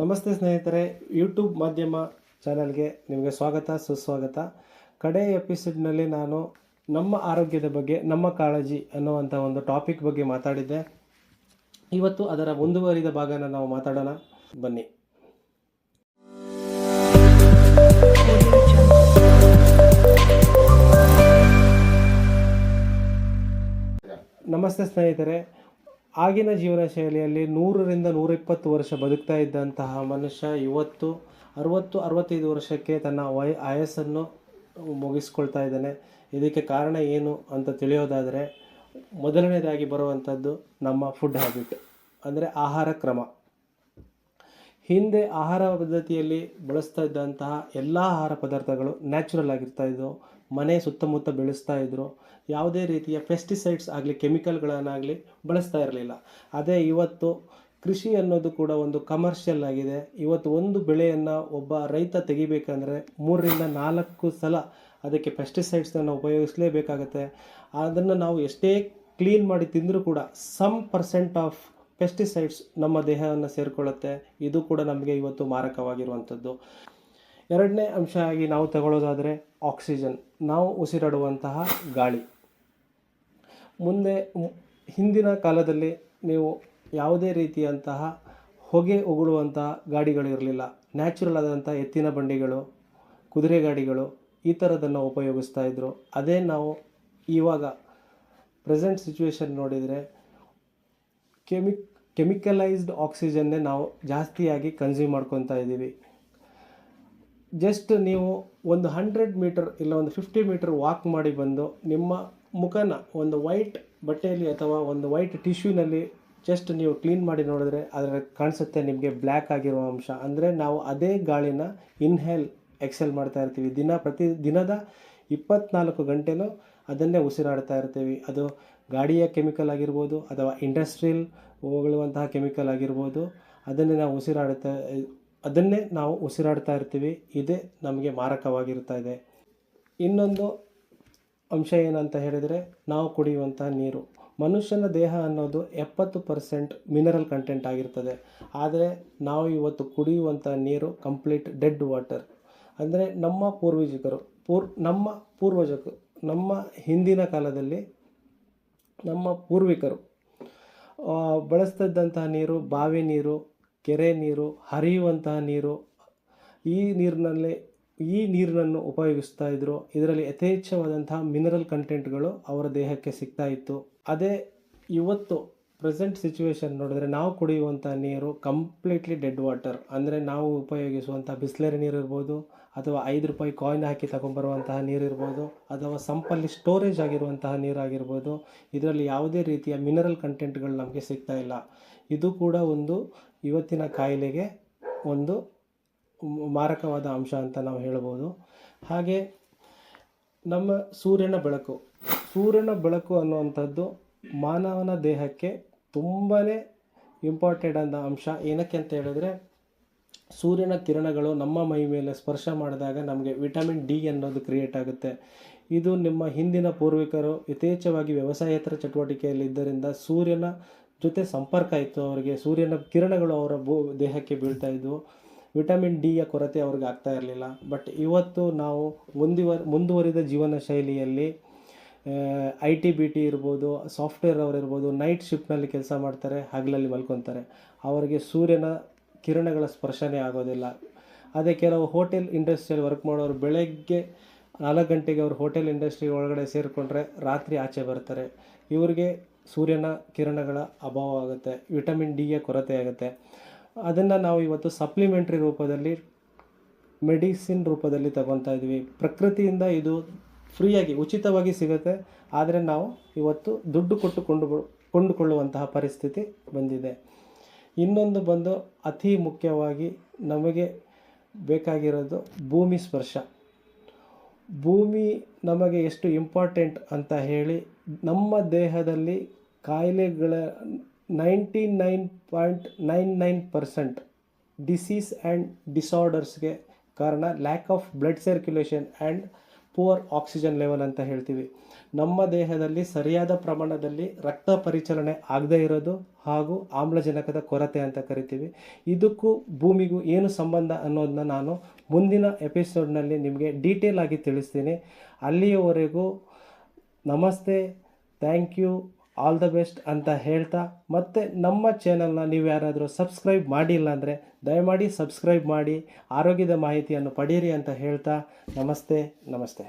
ನಮಸ್ತೆ ಸ್ನೇಹಿತರೆ ಯೂಟ್ಯೂಬ್ ಮಾಧ್ಯಮ ಚಾನಲ್ಗೆ ನಿಮಗೆ ಸ್ವಾಗತ, ಸುಸ್ವಾಗತ. ಕಡೆ ಎಪಿಸೋಡ್ನಲ್ಲಿ ನಾನು ನಮ್ಮ ಆರೋಗ್ಯದ ಬಗ್ಗೆ, ನಮ್ಮ ಕಾಳಜಿ ಅನ್ನುವಂಥ ಒಂದು ಟಾಪಿಕ್ ಬಗ್ಗೆ ಮಾತಾಡಿದ್ದೆ. ಇವತ್ತು ಅದರ ಮುಂದುವರಿದ ಭಾಗನ ನಾವು ಮಾತಾಡೋಣ. ಬನ್ನಿ. ನಮಸ್ತೆ ಸ್ನೇಹಿತರೆ. ಆಗಿನ ಜೀವನ ಶೈಲಿಯಲ್ಲಿ ನೂರರಿಂದ ನೂರಿಪ್ಪತ್ತು ವರ್ಷ ಬದುಕ್ತಾ ಇದ್ದಂತಹ ಮನುಷ್ಯ ಇವತ್ತು ಅರವತ್ತು, ಅರವತ್ತೈದು ವರ್ಷಕ್ಕೆ ತನ್ನ ವಯ, ಆಯಸ್ಸನ್ನು ಮುಗಿಸ್ಕೊಳ್ತಾ ಇದ್ದಾನೆ. ಇದಕ್ಕೆ ಕಾರಣ ಏನು ಅಂತ ತಿಳಿಯೋದಾದರೆ, ಮೊದಲನೇದಾಗಿ ಬರುವಂಥದ್ದು ನಮ್ಮ ಫುಡ್ ಹ್ಯಾಬಿಟ್ ಅಂದರೆ ಆಹಾರ ಕ್ರಮ. ಹಿಂದೆ ಆಹಾರ ಪದ್ಧತಿಯಲ್ಲಿ ಬಳಸ್ತಾ ಇದ್ದಂತಹ ಎಲ್ಲ ಆಹಾರ ಪದಾರ್ಥಗಳು ನ್ಯಾಚುರಲ್ ಆಗಿರ್ತಾ ಇದ್ವು ಮನೆ ಸುತ್ತಮುತ್ತ ಬೆಳೆಸ್ತಾ ಇದ್ರು. ಯಾವುದೇ ರೀತಿಯ ಪೆಸ್ಟಿಸೈಡ್ಸ್ ಆಗಲಿ ಕೆಮಿಕಲ್ಗಳನ್ನಾಗಲಿ ಬಳಸ್ತಾ ಇರಲಿಲ್ಲ. ಅದೇ ಇವತ್ತು ಕೃಷಿ ಅನ್ನೋದು ಕೂಡ ಒಂದು ಕಮರ್ಷಿಯಲ್ ಆಗಿದೆ. ಇವತ್ತು ಒಂದು ಬೆಳೆಯನ್ನು ಒಬ್ಬ ರೈತ ತೆಗಿಬೇಕಂದ್ರೆ ಮೂರರಿಂದ ನಾಲ್ಕು ಸಲ ಅದಕ್ಕೆ ಪೆಸ್ಟಿಸೈಡ್ಸನ್ನು ಉಪಯೋಗಿಸಲೇಬೇಕಾಗತ್ತೆ. ಅದನ್ನು ನಾವು ಎಷ್ಟೇ ಕ್ಲೀನ್ ಮಾಡಿ ತಿಂದರೂ ಕೂಡ ಸಮ್ ಪರ್ಸೆಂಟ್ ಆಫ್ ಪೆಸ್ಟಿಸೈಡ್ಸ್ ನಮ್ಮ ದೇಹವನ್ನು ಸೇರಿಕೊಳ್ಳುತ್ತೆ. ಇದು ಕೂಡ ನಮಗೆ ಇವತ್ತು ಮಾರಕವಾಗಿರುವಂಥದ್ದು. ಎರಡನೇ ಅಂಶ ಆಗಿ ನಾವು ತಗೊಳ್ಳೋದಾದರೆ ಆಕ್ಸಿಜನ್ ನಾವು ಉಸಿರಾಡುವಂತಹ ಗಾಳಿ. ಮುಂದೆ ಹಿಂದಿನ ಕಾಲದಲ್ಲಿ ನೀವು ಯಾವುದೇ ರೀತಿಯಂತಹ ಹೊಗೆ ಉಗುಳುವಂತಹ ಗಾಡಿಗಳಿರಲಿಲ್ಲ ನ್ಯಾಚುರಲ್ ಆದಂಥ ಎತ್ತಿನ ಬಂಡಿಗಳು, ಕುದುರೆ ಗಾಡಿಗಳು ಈ ಥರದನ್ನು ಉಪಯೋಗಿಸ್ತಾ ಇದ್ದರು ಅದೇ ನಾವು ಇವಾಗ ಪ್ರೆಸೆಂಟ್ ಸಿಚುವೇಶನ್ ನೋಡಿದರೆ ಕೆಮಿಕ್ ಕೆಮಿಕಲೈಸ್ಡ್ ಆಕ್ಸಿಜನ್ನೇ ನಾವು ಜಾಸ್ತಿಯಾಗಿ ಕನ್ಸ್ಯೂಮ್ ಮಾಡ್ಕೊತಾ ಇದ್ದೀವಿ ಜಸ್ಟ್ ನೀವು ಒಂದು ಹಂಡ್ರೆಡ್ ಮೀಟರ್ ಇಲ್ಲ ಒಂದು ಫಿಫ್ಟಿ ಮೀಟರ್ ವಾಕ್ ಮಾಡಿ ಬಂದು ನಿಮ್ಮ ಮುಖನ ಒಂದು ವೈಟ್ ಬಟ್ಟೆಯಲ್ಲಿ ಅಥವಾ ಒಂದು ವೈಟ್ ಟಿಶ್ಯೂನಲ್ಲಿ ಜಸ್ಟ್ ನೀವು ಕ್ಲೀನ್ ಮಾಡಿ ನೋಡಿದ್ರೆ ಅದರ ಕಾಣಿಸುತ್ತೆ ನಿಮಗೆ ಬ್ಲ್ಯಾಕ್ ಆಗಿರುವ ಅಂಶ. ಅಂದರೆ ನಾವು ಅದೇ ಗಾಳಿನ ಇನ್ಹೇಲ್ ಎಕ್ಸೆಲ್ ಮಾಡ್ತಾ ಇರ್ತೀವಿ. ದಿನ ಪ್ರತಿ ದಿನದ ಇಪ್ಪತ್ನಾಲ್ಕು ಗಂಟೆಲೂ ಅದನ್ನೇ ಉಸಿರಾಡ್ತಾ ಇರ್ತೀವಿ. ಅದು ಗಾಡಿಯ ಕೆಮಿಕಲ್ ಆಗಿರ್ಬೋದು ಅಥವಾ ಇಂಡಸ್ಟ್ರಿಯಲ್ ಹೋಗಳುವಂತಹ ಕೆಮಿಕಲ್ ಆಗಿರ್ಬೋದು. ಅದನ್ನೇ ನಾವು ಉಸಿರಾಡುತ್ತಾ ಅದನ್ನೇ ನಾವು ಉಸಿರಾಡ್ತಾ ಇರ್ತೀವಿ. ಇದೇ ನಮಗೆ ಮಾರಕವಾಗಿರ್ತಾ ಇದೆ. ಇನ್ನೊಂದು ಅಂಶ ಏನಂತ ಹೇಳಿದರೆ, ನಾವು ಕುಡಿಯುವಂಥ ನೀರು. ಮನುಷ್ಯನ ದೇಹ ಅನ್ನೋದು ಎಪ್ಪತ್ತು ಪರ್ಸೆಂಟ್ ಮಿನರಲ್ ಕಂಟೆಂಟ್ ಆಗಿರ್ತದೆ. ಆದರೆ ನಾವು ಇವತ್ತು ಕುಡಿಯುವಂಥ ನೀರು ಕಂಪ್ಲೀಟ್ ಡೆಡ್ ವಾಟರ್ ಅಂದರೆ ನಮ್ಮ ಪೂರ್ವಜಕರು, ಪೂರ್, ನಮ್ಮ ಪೂರ್ವಜಕರು, ನಮ್ಮ ಹಿಂದಿನ ಕಾಲದಲ್ಲಿ ನಮ್ಮ ಪೂರ್ವಿಕರು ಬಳಸ್ತಿದ್ದಂತಹ ನೀರು, ಬಾವಿ ನೀರು ಕೆರೆ ನೀರು, ಹರಿಯುವಂತಹ ನೀರು, ಈ ನೀರಿನಲ್ಲಿ, ಈ ನೀರನ್ನು ಉಪಯೋಗಿಸ್ತಾ ಇದ್ದರು ಇದರಲ್ಲಿ ಯಥೇಚ್ಛವಾದಂತಹ ಮಿನರಲ್ ಕಂಟೆಂಟ್ಗಳು ಅವರ ದೇಹಕ್ಕೆ ಸಿಗ್ತಾ ಇತ್ತು. ಅದೇ ಇವತ್ತು ಪ್ರೆಸೆಂಟ್ ಸಿಚುವೇಶನ್ ನೋಡಿದ್ರೆ ನಾವು ಕುಡಿಯುವಂಥ ನೀರು ಕಂಪ್ಲೀಟ್ಲಿ ಡೆಡ್ ವಾಟರ್ ಅಂದರೆ ನಾವು ಉಪಯೋಗಿಸುವಂಥ ಬಿಸ್ಲರಿ ನೀರು ಇರ್ಬೋದು ಅಥವಾ ಐದು ರೂಪಾಯಿ ಕಾಯಿನ್ ಹಾಕಿ ತಗೊಂಬರುವಂತಹ ನೀರು ಇರ್ಬೋದು, ಅಥವಾ ಸಂಪಲ್ಲಿ ಸ್ಟೋರೇಜ್ ಆಗಿರುವಂತಹ ನೀರಾಗಿರ್ಬೋದು, ಇದರಲ್ಲಿ ಯಾವುದೇ ರೀತಿಯ ಮಿನರಲ್ ಕಂಟೆಂಟ್ಗಳು ನಮಗೆ ಸಿಗ್ತಾ ಇಲ್ಲ. ಇದು ಕೂಡ ಒಂದು ಇವತ್ತಿನ ಕಾಯಿಲೆಗೆ ಒಂದು ಮಾರಕವಾದ ಅಂಶ ಅಂತ ನಾವು ಹೇಳ್ಬೋದು. ಹಾಗೆ ನಮ್ಮ ಸೂರ್ಯನ ಬೆಳಕು. ಸೂರ್ಯನ ಬೆಳಕು ಅನ್ನುವಂಥದ್ದು ಮಾನವನ ದೇಹಕ್ಕೆ ತುಂಬಾ ಇಂಪಾರ್ಟೆಂಟ್ ಆದ ಅಂಶ. ಏನಕ್ಕೆ ಅಂತ ಹೇಳಿದ್ರೆ ಸೂರ್ಯನ ಕಿರಣಗಳು ನಮ್ಮ ಮೈ ಮೇಲೆ ಸ್ಪರ್ಶ ಮಾಡಿದಾಗ ನಮಗೆ ವಿಟಮಿನ್ ಡಿ ಅನ್ನೋದು ಕ್ರಿಯೇಟ್ ಆಗುತ್ತೆ. ಇದು ನಿಮ್ಮ ಹಿಂದಿನ ಪೂರ್ವಿಕರು ಯಥೇಚ್ಛವಾಗಿ ವ್ಯವಸಾಯೇತರ ಚಟುವಟಿಕೆಯಲ್ಲಿ ಇದ್ದರಿಂದ ಸೂರ್ಯನ ಜೊತೆ ಸಂಪರ್ಕ ಇತ್ತು ಅವರಿಗೆ. ಸೂರ್ಯನ ಕಿರಣಗಳು ಅವರ ಭೂ, ದೇಹಕ್ಕೆ ಬೀಳ್ತಾ ಇದ್ವು. ವಿಟಮಿನ್ ಡಿಯ ಕೊರತೆ ಅವ್ರಿಗೆ ಆಗ್ತಾ ಇರಲಿಲ್ಲ. ಬಟ್ ಇವತ್ತು ನಾವು ಮುಂದಿವ, ಮುಂದುವರಿದ ಜೀವನ ಶೈಲಿಯಲ್ಲಿ ಐ ಟಿ ಬಿ ಟಿ ಇರ್ಬೋದು ಸಾಫ್ಟ್ವೇರ್ ಅವರು ಇರ್ಬೋದು ನೈಟ್ ಶಿಫ್ಟ್ನಲ್ಲಿ ಕೆಲಸ ಮಾಡ್ತಾರೆ, ಹಗಲಲ್ಲಿ ಮಲ್ಕೊತಾರೆ ಅವರಿಗೆ ಸೂರ್ಯನ ಕಿರಣಗಳ ಸ್ಪರ್ಶನೇ ಆಗೋದಿಲ್ಲ. ಅದೇ ಕೆಲವು ಹೋಟೆಲ್ ಇಂಡಸ್ಟ್ರಿಯಲ್ಲಿ ವರ್ಕ್ ಮಾಡೋರು ಬೆಳಗ್ಗೆ ನಾಲ್ಕು ಗಂಟೆಗೆ ಅವರು ಹೋಟೆಲ್ ಇಂಡಸ್ಟ್ರಿ ಒಳಗಡೆ ಸೇರಿಕೊಂಡ್ರೆ ರಾತ್ರಿ ಆಚೆ ಬರ್ತಾರೆ. ಇವರಿಗೆ ಸೂರ್ಯನ ಕಿರಣಗಳ ಅಭಾವ ಆಗುತ್ತೆ, ವಿಟಮಿನ್ ಡಿಯ ಕೊರತೆ ಆಗುತ್ತೆ. ಅದನ್ನು ನಾವು ಇವತ್ತು ಸಪ್ಲಿಮೆಂಟ್ರಿ ರೂಪದಲ್ಲಿ, ಮೆಡಿಸಿನ್ ರೂಪದಲ್ಲಿ ತಗೊತಾ ಇದ್ವಿ. ಪ್ರಕೃತಿಯಿಂದ ಇದು ಫ್ರೀಯಾಗಿ, ಉಚಿತವಾಗಿ ಸಿಗುತ್ತೆ. ಆದರೆ ನಾವು ಇವತ್ತು ದುಡ್ಡು ಕೊಟ್ಟು ಕೊಂಡು, ಕೊಂಡುಕೊಳ್ಳುವಂತಹ ಪರಿಸ್ಥಿತಿ ಬಂದಿದೆ. ಇನ್ನೊಂದು ಬಂದು ಅತಿ ಮುಖ್ಯವಾಗಿ ನಮಗೆ ಬೇಕಾಗಿರೋದು ಭೂಮಿ ಸ್ಪರ್ಶ. ಭೂಮಿ ನಮಗೆ ಎಷ್ಟು ಇಂಪಾರ್ಟೆಂಟ್ ಅಂತ ಹೇಳಿ ನಮ್ಮ ದೇಹದಲ್ಲಿ ಕಾಯಿಲೆಗಳ ninety nine point nine nine percent diseases and ಡಿಸಾರ್ಡರ್ಸ್ಗೆ ಕಾರಣ lack of blood circulation and poor oxygen level ಅಂತ ಹೇಳ್ತೀವಿ. ನಮ್ಮ ದೇಹದಲ್ಲಿ ಸರಿಯಾದ ಪ್ರಮಾಣದಲ್ಲಿ ರಕ್ತ ಪರಿಚಲನೆ ಆಗದೇ ಇರೋದು ಹಾಗೂ ಆಮ್ಲಜನಕದ ಕೊರತೆ ಅಂತ ಕರಿತೀವಿ. ಇದಕ್ಕೂ ಭೂಮಿಗೂ ಏನು ಸಂಬಂಧ ಅನ್ನೋದನ್ನ ನಾನು ಮುಂದಿನ ಎಪಿಸೋಡ್ನಲ್ಲಿ ನಿಮಗೆ ಡೀಟೇಲ್ ಆಗಿ ತಿಳಿಸ್ತೀನಿ. ಅಲ್ಲಿಯವರೆಗೂ ನಮಸ್ತೆ. Thank you all the best ಅಂತ ಹೇಳ್ತಾ ಮತ್ತು ನಮ್ಮ ಚಾನಲ್ನ ನೀವು ಯಾರಾದರೂ ಸಬ್ಸ್ಕ್ರೈಬ್ ಮಾಡಿಲ್ಲ ಅಂದರೆ ದಯಮಾಡಿ ಸಬ್ಸ್ಕ್ರೈಬ್ ಮಾಡಿ ಆರೋಗ್ಯದ ಮಾಹಿತಿಯನ್ನು ಪಡೀರಿ ಅಂತ ಹೇಳ್ತಾ ನಮಸ್ತೆ ನಮಸ್ತೆ.